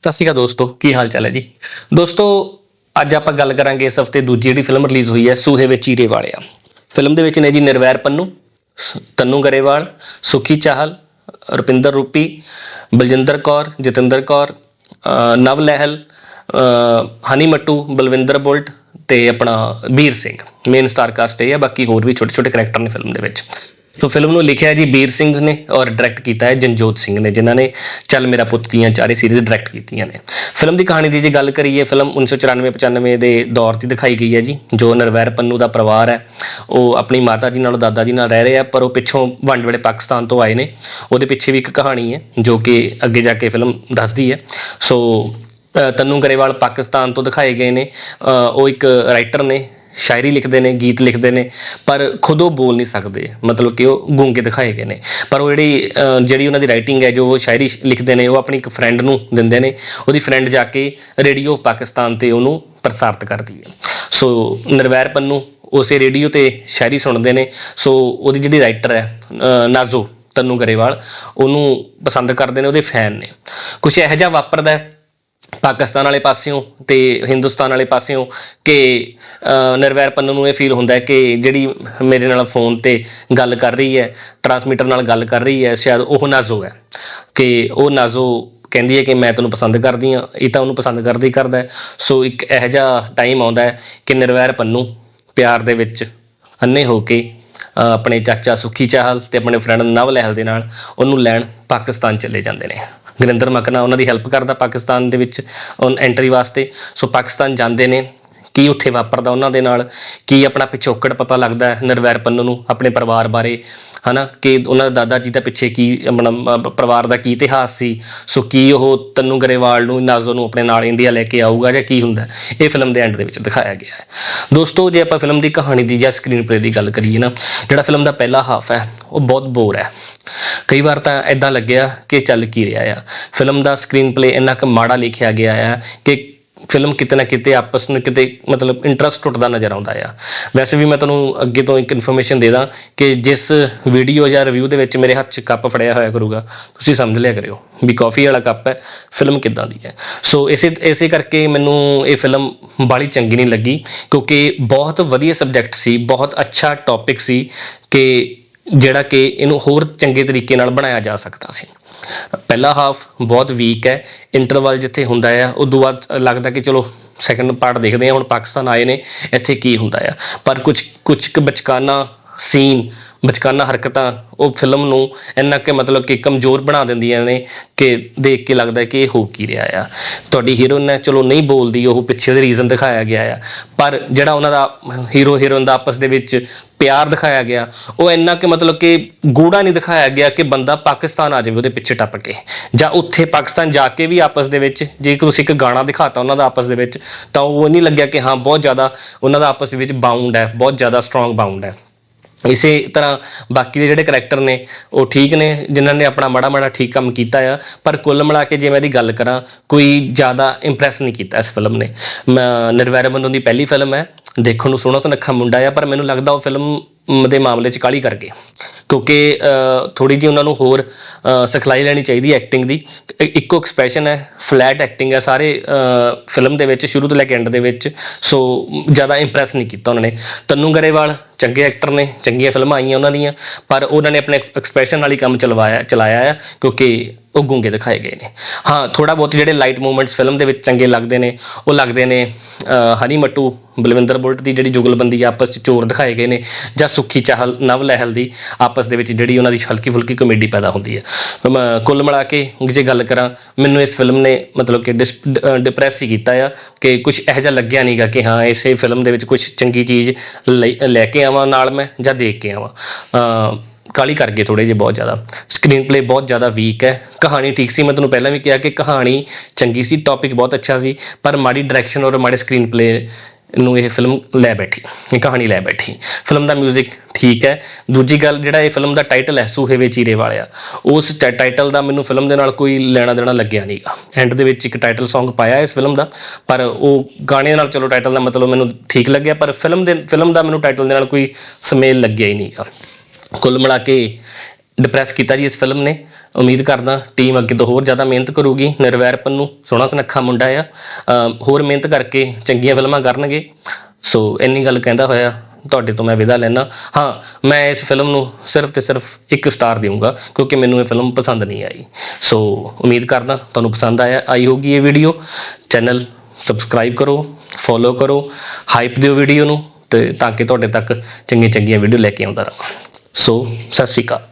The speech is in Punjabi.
ਸਤਿ ਸ਼੍ਰੀ ਅਕਾਲ ਦੋਸਤੋ, ਕੀ ਹਾਲ ਚਾਲ ਹੈ ਜੀ? ਦੋਸਤੋ, ਅੱਜ ਆਪਾਂ ਗੱਲ ਕਰਾਂਗੇ ਇਸ ਹਫ਼ਤੇ ਦੂਜੀ ਜਿਹੜੀ ਫਿਲਮ ਰਿਲੀਜ਼ ਹੋਈ ਹੈ, ਸੂਹੇ ਵਿੱਚ ਚੀਰੇ ਵਾਲਿਆ। ਫਿਲਮ ਦੇ ਵਿੱਚ ਨੇ ਜੀ ਨਿਰਵੈਰ ਪੰਨੂ, ਸ- ਤੰਨੂ ਗਰੇਵਾਲ, ਸੁਖੀ ਚਾਹਲ, ਰੁਪਿੰਦਰ ਰੂਪੀ, ਬਲਜਿੰਦਰ ਕੌਰ, ਜਤਿੰਦਰ ਕੌਰ ਨਵ ਲਹਿਲ ਹਨੀ ਮੱਟੂ, ਬਲਵਿੰਦਰ ਬੁਲਟ ਤੇ ਆਪਣਾ Veer Singh. Main star cast ਇਹ ਹੈ, ਬਾਕੀ ਹੋਰ ਵੀ ਛੋਟੇ ਛੋਟੇ ਕੈਰੈਕਟਰ ਨੇ ਫਿਲਮ ਦੇ ਵਿੱਚ। ਸੋ ਫਿਲਮ ਨੂੰ ਲਿਖਿਆ ਜੀ ਵੀਰ ਸਿੰਘ ਨੇ ਔਰ ਡਾਇਰੈਕਟ ਕੀਤਾ ਹੈ ਜਨਜੋਤ ਸਿੰਘ ਨੇ ਜਿਨ੍ਹਾਂ ਨੇ ਚੱਲ ਮੇਰਾ ਪੁੱਤ ਦੀਆਂ ਚਾਰੇ ਸੀਰੀਜ਼ ਡਾਇਰੈਕਟ ਕੀਤੀਆਂ ਨੇ। ਫਿਲਮ ਦੀ ਕਹਾਣੀ ਦੀ ਜੇ ਗੱਲ ਕਰੀਏ ਫਿਲਮ 1994-95 ਦੇ ਦੌਰ ਦੀ ਦਿਖਾਈ ਗਈ ਹੈ ਜੀ ਜੋ ਨਰਵੈਰ ਪੰਨੂ ਦਾ ਪਰਿਵਾਰ ਹੈ। ਉਹ ਆਪਣੀ ਮਾਤਾ ਜੀ ਨਾਲ ਦਾਦਾ ਜੀ ਨਾਲ ਰਹਿ ਰਹੇ ਆ ਪਰ ਉਹ ਪਿੱਛੋਂ ਵੰਡ ਵੇਲੇ ਪਾਕਿਸਤਾਨ ਤੋਂ ਆਏ ਨੇ। ਉਹਦੇ ਪਿੱਛੇ ਵੀ ਇੱਕ ਕਹਾਣੀ ਹੈ ਜੋ ਕਿ ਅੱਗੇ ਜਾ ਕੇ ਫਿਲਮ ਦੱਸਦੀ ਹੈ। ਸੋ ਅ, ਤੰਨੂ ਗਰੇਵਾਲ ਪਾਕਿਸਤਾਨ ਤੋਂ ਦਿਖਾਏ ਗਏ ਨੇ। ਉਹ ਇੱਕ ਰਾਈਟਰ ਨੇ ਸ਼ਾਇਰੀ ਲਿਖਦੇ ਨੇ, ਗੀਤ ਲਿਖਦੇ ਨੇ, ਪਰ ਖੁਦ ਉਹ ਬੋਲ ਨਹੀਂ ਸਕਦੇ। ਮਤਲਬ ਕਿ ਉਹ ਗੂੰਗੇ ਦਿਖਾਏ ਗਏ ਨੇ। ਪਰ ਉਹ ਜਿਹੜੀ ਜਿਹੜੀ ਉਹਨਾਂ ਦੀ ਰਾਈਟਿੰਗ ਹੈ, ਜੋ ਉਹ ਸ਼ਾਇਰੀ ਲਿਖਦੇ ਨੇ, ਉਹ ਆਪਣੀ ਇੱਕ ਫਰੈਂਡ ਨੂੰ ਦਿੰਦੇ ਨੇ। ਉਹਦੀ ਫਰੈਂਡ ਜਾ ਕੇ ਰੇਡੀਓ ਪਾਕਿਸਤਾਨ ਤੇ ਉਹਨੂੰ ਪ੍ਰਸਾਰਿਤ ਕਰਦੀ ਹੈ। ਸੋ ਨਿਰਵੈਰ ਪੰਨੂ ਉਸੇ ਰੇਡੀਓ ਤੇ ਸ਼ਾਇਰੀ ਸੁਣਦੇ ਨੇ। ਸੋ ਉਹਦੀ ਜਿਹੜੀ ਰਾਈਟਰ ਹੈ ਨਾਜ਼ੋ ਤਨੂ ਗਰੇਵਾਲ, ਉਹਨੂੰ ਪਸੰਦ ਕਰਦੇ ਨੇ, ਉਹਦੇ ਫੈਨ ਨੇ। ਕੁਝ ਇਹੋ ਜਿਹਾ ਵਾਪਰਦਾ ਹੈ ਪਾਕਿਸਤਾਨ ਵਾਲੇ ਪਾਸਿਓਂ ਤੇ ਹਿੰਦੁਸਤਾਨ ਵਾਲੇ ਪਾਸਿਓਂ ਕਿ ਨਿਰਵੈਰ ਪੰਨੂ ਨੂੰ ਇਹ ਫੀਲ ਹੁੰਦਾ ਹੈ ਕਿ ਜਿਹੜੀ ਮੇਰੇ ਨਾਲ ਫੋਨ ਤੇ ਗੱਲ ਕਰ ਰਹੀ ਹੈ ਟਰਾਂਸਮੀਟਰ ਨਾਲ ਗੱਲ ਕਰ ਰਹੀ ਹੈ, ਸ਼ਾਇਦ ਉਹ ਨਾਜ਼ੋ ਹੈ। ਕਿ ਉਹ ਨਾਜ਼ੋ ਕਹਿੰਦੀ ਹੈ ਕਿ ਮੈਂ ਤੈਨੂੰ ਪਸੰਦ ਕਰਦੀ ਹਾਂ, ਇਹ ਤਾਂ ਉਹਨੂੰ ਪਸੰਦ ਕਰਦਾ ਹੀ ਕਰਦਾ ਸੋ ਇੱਕ ਇਹੋ ਜਿਹਾ ਟਾਈਮ ਆਉਂਦਾ ਹੈ ਕਿ ਨਿਰਵੈਰ ਪੰਨੂ ਪਿਆਰ ਦੇ ਵਿੱਚ ਅੰਨੇ ਹੋ ਕੇ ਆਪਣੇ ਚਾਚਾ ਸੁਖੀ ਚਾਹਲ ਤੇ ਆਪਣੇ ਫਰੈਂਡ ਨਵ ਲਹਿਲ ਦੇ ਨਾਲ ਉਹਨੂੰ ਲੈਣ ਪਾਕਿਸਤਾਨ ਚਲੇ ਜਾਂਦੇ ਨੇ। ਗੁਰਿੰਦਰ ਮਕਨਾ, ਉਹਨਾਂ ਦੀ ਹੈਲਪ ਕਰਦਾ ਪਾਕਿਸਤਾਨ ਦੇ ਵਿੱਚ ਐਂਟਰੀ ਵਾਸਤੇ। ਸੋ ਪਾਕਿਸਤਾਨ ਜਾਂਦੇ ਨੇ। ਕੀ ਉੱਥੇ ਵਾਪਰਦਾ ਉਹਨਾਂ ਦੇ ਨਾਲ, ਕੀ ਆਪਣਾ ਪਿਛੋਕੜ ਪਤਾ ਲੱਗਦਾ ਹੈ ਨਿਰਵੈਰ ਪੰਨੂ ਨੂੰ, ਆਪਣੇ ਪਰਿਵਾਰ ਬਾਰੇ, ਹਨਾ? ਕਿ ਉਹਨਾਂ ਦੇ ਦਾਦਾ ਜੀ ਦਾ ਪਿੱਛੇ ਕੀ ਆਪਣਾ ਪਰਿਵਾਰ ਦਾ ਕੀ ਇਤਿਹਾਸ ਸੀ? ਸੋ ਕੀ ਉਹ ਤੰਨੂ ਗਰੇਵਾਲ ਨੂੰ, ਨਾਜ਼ੋ ਨੂੰ ਆਪਣੇ ਨਾਲ ਇੰਡੀਆ ਲੈ ਕੇ ਆਊਗਾ ਜਾਂ ਕੀ ਹੁੰਦਾ ਇਹ ਫਿਲਮ ਦੇ ਐਂਡ ਦੇ ਵਿੱਚ ਦਿਖਾਇਆ ਗਿਆ ਹੈ। ਦੋਸਤੋ, ਜੇ ਆਪਾਂ ਫਿਲਮ ਦੀ ਕਹਾਣੀ ਦੀ ਜਾਂ ਸਕਰੀਨ ਪਲੇ ਦੀ ਗੱਲ ਕਰੀਏ ਨਾ, ਜਿਹੜਾ ਫਿਲਮ ਦਾ ਪਹਿਲਾ ਹਾਫ ਹੈ, ਉਹ ਬਹੁਤ ਬੋਰ ਹੈ। ਕਈ ਵਾਰ ਤਾਂ ਐਦਾਂ ਲੱਗਿਆ ਕਿ ਚੱਲ ਕੀ ਰਿਹਾ ਆ। ਫਿਲਮ ਦਾ ਸਕਰੀਨ ਪਲੇ ਇੰਨਾ ਕੁ ਮਾੜਾ ਲਿਖਿਆ ਗਿਆ ਆ ਕਿ ਫਿਲਮ ਕਿਤੇ ਨਾ ਕਿਤੇ ਆਪਸ ਨੂੰ ਕਿਤੇ ਮਤਲਬ ਇੰਟਰਸਟ ਟੁੱਟਦਾ ਨਜ਼ਰ ਆਉਂਦਾ ਆ। ਵੈਸੇ ਵੀ ਮੈਂ ਤੁਹਾਨੂੰ ਅੱਗੇ ਤੋਂ ਇੱਕ ਇਨਫੋਰਮੇਸ਼ਨ ਦੇ ਦਾਂ ਕਿ ਜਿਸ ਵੀਡੀਓ ਜਾਂ ਰਿਵਿਊ ਦੇ ਵਿੱਚ ਮੇਰੇ ਹੱਥ 'ਚ ਕੱਪ ਫੜਿਆ ਹੋਇਆ ਕਰੂਗਾ, ਤੁਸੀਂ ਸਮਝ ਲਿਆ ਕਰਿਓ ਵੀ ਕਾਫੀ ਵਾਲਾ ਕੱਪ ਹੈ ਫਿਲਮ ਕਿੱਦਾਂ ਦੀ ਹੈ। ਸੋ ਇਸੇ ਇਸੇ ਕਰਕੇ ਮੈਨੂੰ ਇਹ ਫਿਲਮ ਬਾਲੀ ਚੰਗੀ ਨਹੀਂ ਲੱਗੀ, ਕਿਉਂਕਿ ਬਹੁਤ ਵਧੀਆ ਸਬਜੈਕਟ ਸੀ, ਬਹੁਤ ਅੱਛਾ ਟੌਪਿਕ ਸੀ ਕਿ ਜਿਹੜਾ ਕਿ ਇਹਨੂੰ ਹੋਰ ਚੰਗੇ ਤਰੀਕੇ ਨਾਲ ਬਣਾਇਆ ਜਾ ਸਕਦਾ ਸੀ। ਪਹਿਲਾ ਹਾਫ ਬਹੁਤ ਵੀਕ ਹੈ। ਇੰਟਰਵਲ ਜਿੱਥੇ ਹੁੰਦਾ ਆ, ਉਦੋਂ ਬਾਅਦ ਲੱਗਦਾ ਕਿ ਚਲੋ ਸੈਕੰਡ ਪਾਰਟ ਦੇਖਦੇ ਹਾਂ, ਹੁਣ ਪਾਕਿਸਤਾਨ ਆਏ ਨੇ, ਇੱਥੇ ਕੀ ਹੁੰਦਾ ਆ। ਪਰ ਕੁਝ ਕੁਝ ਕੁ ਬਚਕਾਨਾ ਸੀਨ ਬਚਕਾਨਾ ਹਰਕਤਾਂ, ਉਹ ਫਿਲਮ ਨੂੰ ਇੰਨਾ ਕਿ ਮਤਲਬ ਕਿ ਕਮਜ਼ੋਰ ਬਣਾ ਦਿੰਦੀਆਂ ਨੇ ਕਿ ਦੇਖ ਕੇ ਲੱਗਦਾ ਕਿ ਇਹ ਹੋ ਕੀ ਰਿਹਾ ਆ। ਤੁਹਾਡੀ ਹੀਰੋਇਨ ਹੈ ਚਲੋ ਨਹੀਂ ਬੋਲਦੀ, ਉਹ ਪਿੱਛੇ ਦੇ ਰੀਜ਼ਨ ਦਿਖਾਇਆ ਗਿਆ ਆ। ਪਰ ਜਿਹੜਾ ਉਹਨਾਂ ਦਾ ਹੀਰੋ ਹੀਰੋਇਨ ਦਾ ਆਪਸ ਦੇ ਵਿੱਚ ਪਿਆਰ ਦਿਖਾਇਆ ਗਿਆ, ਉਹ ਇੰਨਾ ਕਿ ਮਤਲਬ ਕਿ ਗੂੜਾ ਨਹੀਂ ਦਿਖਾਇਆ ਗਿਆ ਕਿ ਬੰਦਾ ਪਾਕਿਸਤਾਨ ਆ ਜਾਵੇ ਉਹਦੇ ਪਿੱਛੇ ਟੱਪ ਕੇ। ਜਾਂ ਉੱਥੇ ਪਾਕਿਸਤਾਨ ਜਾ ਕੇ ਵੀ ਆਪਸ ਦੇ ਵਿੱਚ, ਜੇ ਤੁਸੀਂ ਇੱਕ ਗਾਣਾ ਦਿਖਾਤਾ ਉਹਨਾਂ ਦਾ ਆਪਸ ਦੇ ਵਿੱਚ, ਤਾਂ ਉਹ ਨਹੀਂ ਲੱਗਿਆ ਕਿ ਹਾਂ, ਬਹੁਤ ਜ਼ਿਆਦਾ ਉਹਨਾਂ ਦਾ ਆਪਸ ਦੇ ਵਿੱਚ ਬਾਉਂਡ ਹੈ, ਬਹੁਤ ਜ਼ਿਆਦਾ ਸਟਰੋਂਗ ਬਾਉਂਡ ਹੈ। ਇਸੇ ਤਰ੍ਹਾਂ ਬਾਕੀ ਦੇ ਜਿਹੜੇ ਕਰੈਕਟਰ ਨੇ ਉਹ ਠੀਕ ਨੇ ਜਿਨ੍ਹਾਂ ਨੇ ਆਪਣਾ ਮਾੜਾ ਮਾੜਾ ਠੀਕ ਕੰਮ ਕੀਤਾ ਆ। ਪਰ ਕੁੱਲ ਮਿਲਾ ਕੇ ਜੇ ਮੈਂ ਇਹਦੀ ਗੱਲ ਕਰਾਂ ਕੋਈ ਜ਼ਿਆਦਾ ਇੰਪ੍ਰੈਸ ਨਹੀਂ ਕੀਤਾ ਇਸ ਫਿਲਮ ਨੇ। ਮੈਂ ਨਿਰਵੈਰ ਬੰਦੂ ਦੀ ਪਹਿਲੀ ਫਿਲਮ ਹੈ ਦੇਖਣ ਨੂੰ ਸੋਹਣਾ ਸੁਨੱਖਾ ਮੁੰਡਾ ਆ ਪਰ ਮੈਨੂੰ ਲੱਗਦਾ ਉਹ ਫਿਲਮ ਦੇ ਮਾਮਲੇ 'ਚ ਕਾਲੀ ਕਰਕੇ। ਕਿਉਂਕਿ ਥੋੜੀ ਜਿਹੀ ਉਹਨਾਂ ਨੂੰ ਹੋਰ ਅ, ਸਿਖਲਾਈ ਲੈਣੀ ਚਾਹੀਦੀ ਐਕਟਿੰਗ ਦੀ। ਇੱਕੋ ਐਕਸਪ੍ਰੈਸ਼ਨ ਹੈ ਫਲੈਟ ਐਕਟਿੰਗ ਹੈ ਸਾਰੇ ਫਿਲਮ ਦੇ ਵਿੱਚ ਸ਼ੁਰੂ ਤੋਂ ਲੈ ਕੇ ਐਂਡ ਦੇ ਵਿੱਚ। ਸੋ ਜ਼ਿਆਦਾ ਇੰਪ੍ਰੈਸ ਨਹੀਂ ਕੀਤਾ ਉਹਨਾਂ ਨੇ। ਤੰਨੂ ਗਰੇਵਾਲ ਚੰਗੇ ਐਕਟਰ ਨੇ, ਚੰਗੀਆਂ ਫਿਲਮਾਂ ਆਈਆਂ ਉਹਨਾਂ ਦੀਆਂ, ਪਰ ਉਹਨਾਂ ਨੇ ਆਪਣੇ ਐਕਸਪ੍ਰੈਸ਼ਨ ਨਾਲ ਹੀ ਕੰਮ ਚਲਵਾਇਆ, ਚਲਾਇਆ ਆ, ਕਿਉਂਕਿ ਉਹ ਗੂੰਗੇ ਦਿਖਾਏ ਗਏ ਨੇ। ਹਾਂ ਥੋੜਾ ਬਹੁਤ ਜਿਹੜੇ ਲਾਈਟ ਮੂਵਮੈਂਟਸ ਫਿਲਮ ਦੇ ਵਿੱਚ ਚੰਗੇ ਲੱਗਦੇ ਨੇ ਉਹ ਲੱਗਦੇ ਨੇ ਅ, ਹਨੀ ਮੱਟੂ ਬਲਵਿੰਦਰ ਬੁਲਟ ਦੀ ਜਿਹੜੀ ਜੁਗਲਬੰਦੀ ਆਪਸ 'ਚ ਚੋਰ ਦਿਖਾਏ ਗਏ ਨੇ ਜਾਂ ਸੁੱਖੀ ਚਾਹਲ ਨਵ ਲਹਿਲ ਦੀ ਆਪਸ ਦੇ ਵਿੱਚ ਜਿਹੜੀ ਉਹਨਾਂ ਦੀ ਹਲਕੀ ਫੁਲਕੀ ਕਮੇਡੀ ਪੈਦਾ ਹੁੰਦੀ ਹੈ ਮੈਂ ਕੁੱਲ ਮਿਲਾ ਕੇ ਜੇ ਗੱਲ ਕਰਾਂ ਮੈਨੂੰ ਇਸ ਫਿਲਮ ਨੇ ਮਤਲਬ ਕਿ ਡਿਪਰੈਸ ਹੀ ਕੀਤਾ ਆ ਕਿ ਕੁਝ ਇਹੋ ਜਿਹਾ ਲੱਗਿਆ ਨਹੀਂਗਾ ਕਿ ਹਾਂ ਇਸੇ ਫਿਲਮ ਦੇ ਵਿੱਚ ਕੁਝ ਚੰਗੀ ਚੀਜ਼ ਲਈ- ਲੈ ਕੇ ਆਵਾਂ ਨਾਲ ਮੈਂ ਜਾਂ ਦੇਖ ਕੇ ਆਵਾਂ। ਕਾਲੀ ਕਰ ਗਏ ਥੋੜੇ ਜਿਹੇ ਬਹੁਤ ਜ਼ਿਆਦਾ। ਸਕਰੀਨ ਪਲੇ ਬਹੁਤ ਜ਼ਿਆਦਾ ਵੀਕ ਹੈ। ਕਹਾਣੀ ਠੀਕ ਸੀ, ਮੈਂ ਤੁਹਾਨੂੰ ਪਹਿਲਾਂ ਵੀ ਕਿਹਾ ਕਿ ਕਹਾਣੀ ਚੰਗੀ ਸੀ ਟੌਪਿਕ ਬਹੁਤ ਅੱਛਾ ਸੀ, ਪਰ ਮਾੜੀ ਡਾਇਰੈਕਸ਼ਨ ਔਰ ਮਾੜੇ ਸਕਰੀਨ ਪਲੇ ਨੂੰ ਇਹ ਫਿਲਮ ਲੈ ਬੈਠੀ, ਇਹ ਕਹਾਣੀ ਲੈ ਬੈਠੀ। ਫਿਲਮ ਦਾ 뮤직 ਠੀਕ ਹੈ। ਦੂਜੀ ਗੱਲ ਜਿਹੜਾ ਇਹ ਫਿਲਮ ਦਾ ਟਾਈਟਲ ਹੈ, ਸੂਹੇ ਵੇ ਚੀਰੇ ਵਾਲਿਆ, ਉਸ ਟਾਈਟਲ ਦਾ ਮੈਨੂੰ ਫਿਲਮ ਦੇ ਨਾਲ ਕੋਈ ਲੈਣਾ ਦੇਣਾ ਲੱਗਿਆ ਨਹੀਂਗਾ ਐਂਡ ਦੇ ਵਿੱਚ ਇੱਕ ਟਾਈਟਲ Song ਪਾਇਆ ਇਸ ਫਿਲਮ ਦਾ, ਪਰ ਉਹ ਗਾਣੇ ਨਾਲ ਚਲੋ ਟਾਈਟਲ ਦਾ ਮਤਲਬ ਮੈਨੂੰ ਠੀਕ ਲੱਗਿਆ, ਪਰ ਫਿਲਮ ਦੇ ਫਿਲਮ ਦਾ ਮੈਨੂੰ ਟਾਈਟਲ ਦੇ ਨਾਲ ਕੋਈ ਸਮੇਲ ਲੱਗਿਆ ਹੀ ਨਹੀਂਗਾ ਕੁੱਲ ਮਿਲਾ ਕੇ ਡਿਪਰੈਸ ਕੀਤਾ ਜੀ ਇਸ ਫਿਲਮ ਨੇ। ਉਮੀਦ ਕਰਦਾ ਟੀਮ ਅੱਗੇ ਤੋਂ ਹੋਰ ਜ਼ਿਆਦਾ ਮਿਹਨਤ ਕਰੂਗੀ। ਨਿਰਵੈਰਪਨ ਨੂੰ ਸੋਹਣਾ ਸੁਨੱਖਾ ਮੁੰਡਾ ਆ। ਹੋਰ ਮਿਹਨਤ ਕਰਕੇ ਚੰਗੀਆਂ ਫਿਲਮਾਂ ਕਰਨਗੇ। ਸੋ ਇੰਨੀ ਗੱਲ ਕਹਿੰਦਾ ਹੋਇਆ, ਤੁਹਾਡੇ ਤੋਂ ਮੈਂ ਵਿਦਾ ਲੈਣਾ ਹਾਂ, ਮੈਂ ਇਸ ਫਿਲਮ ਨੂੰ ਸਿਰਫ ਤੇ ਸਿਰਫ ਇੱਕ ਸਟਾਰ ਦੇਵਾਂਗਾ ਕਿਉਂਕਿ ਮੈਨੂੰ ਇਹ ਫਿਲਮ ਪਸੰਦ ਨਹੀਂ ਆਈ। ਸੋ ਉਮੀਦ ਕਰਦਾ ਤੁਹਾਨੂੰ ਪਸੰਦ ਆਇਆ, ਆਈ ਹੋਗੀ ਇਹ ਵੀਡੀਓ ਚੈਨਲ ਸਬਸਕ੍ਰਾਈਬ ਕਰੋ ਫੋਲੋ ਕਰੋ ਹਾਈਪ ਦਿਓ ਵੀਡੀਓ ਨੂੰ, ਤੇ ਤਾਂ ਕਿ ਤੁਹਾਡੇ ਤੱਕ ਚੰਗੀਆਂ ਚੰਗੀਆਂ ਵੀਡੀਓ ਲੈ ਕੇ ਆਉਂਦਾ ਰਹਾਂ। ਸੋ ਸਤਿ ਸ਼੍ਰੀ ਅਕਾਲ।